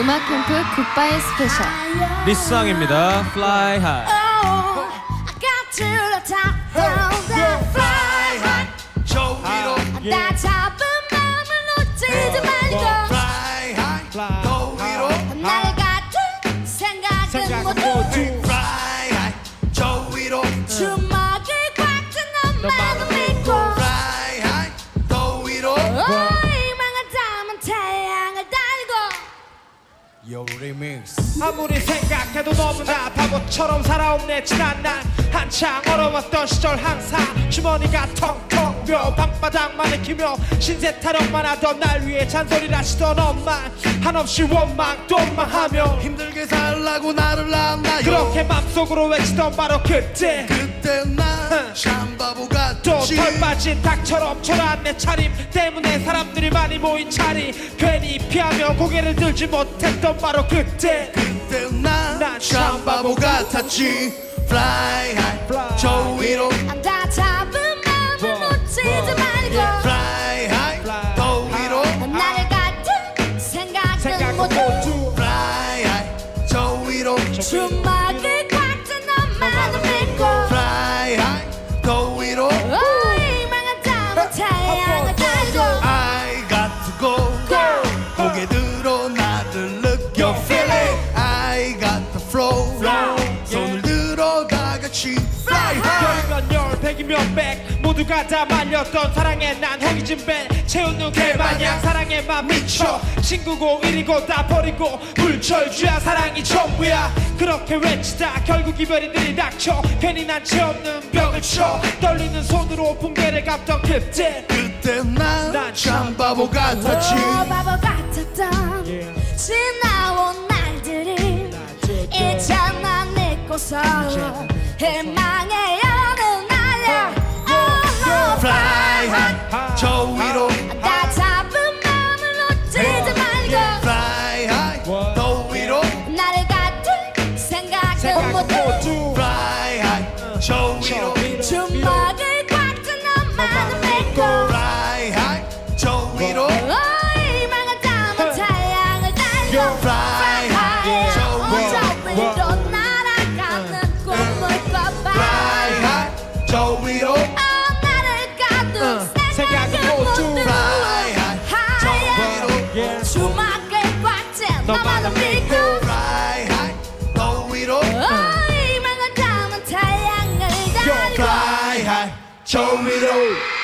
음악 캠프 굿바이 스페셜 리쌍입니다. Fly High. Yo remix 아무리 생각해도 너무나 바보처럼 살아온 내 지난 날 한창 어려웠던 시절 항상 주머니가 텅텅 비어 방바닥만 익히며 신세 타령만 하던 날 위해 잔소리를 하시던 엄마 한없이 원망 또 원망하며 힘들게 살라고 나를 낳 그렇게 맘속으로 외치던 바로 그때. 그때 난참 바보 또 같았지 털 빠진 닭처럼 초라한 내 차림 때문에 사람들이 많이 모인 자리 괜히 피하며 고개를 들지 못했던 바로 그때. 그때 난 난참 바보 같았지. Fly high. 저 위로 다 잡은 마음을 놓치지 말고. Fly high. 더 위로. 나를 같은 생각은 모두 fly high. 저 위로. 주 열 백이면 백 모두가 다 말렸던 사랑에 난 허기진 배 채우는 개마냥 사랑에만 미쳐. 친구고 일이고 다 버리고 불철주야. 사랑이 전부야. 그렇게 외치다 결국 이별이 들이닥쳐. 괜히 난 채 없는 벽을 쳐. 떨리는 손으로 붕괴를 갚던 그때 그때 난참 바보 같았지. 어, 바보 같았던 지나온 날들이 있잖아 믿고서 희망 꽉쥔 너만을 믿고 fly high 저 위로. fly high 저 위로. 저 위로 날아가는 꿈을 꿔봐. Fly high 저 위로. 어, 나를 가둔 생각은 생각은 모두 모두 fly high 저 위로. Yeah. 주먹을 꽉쥔 너만을 믿고 희망한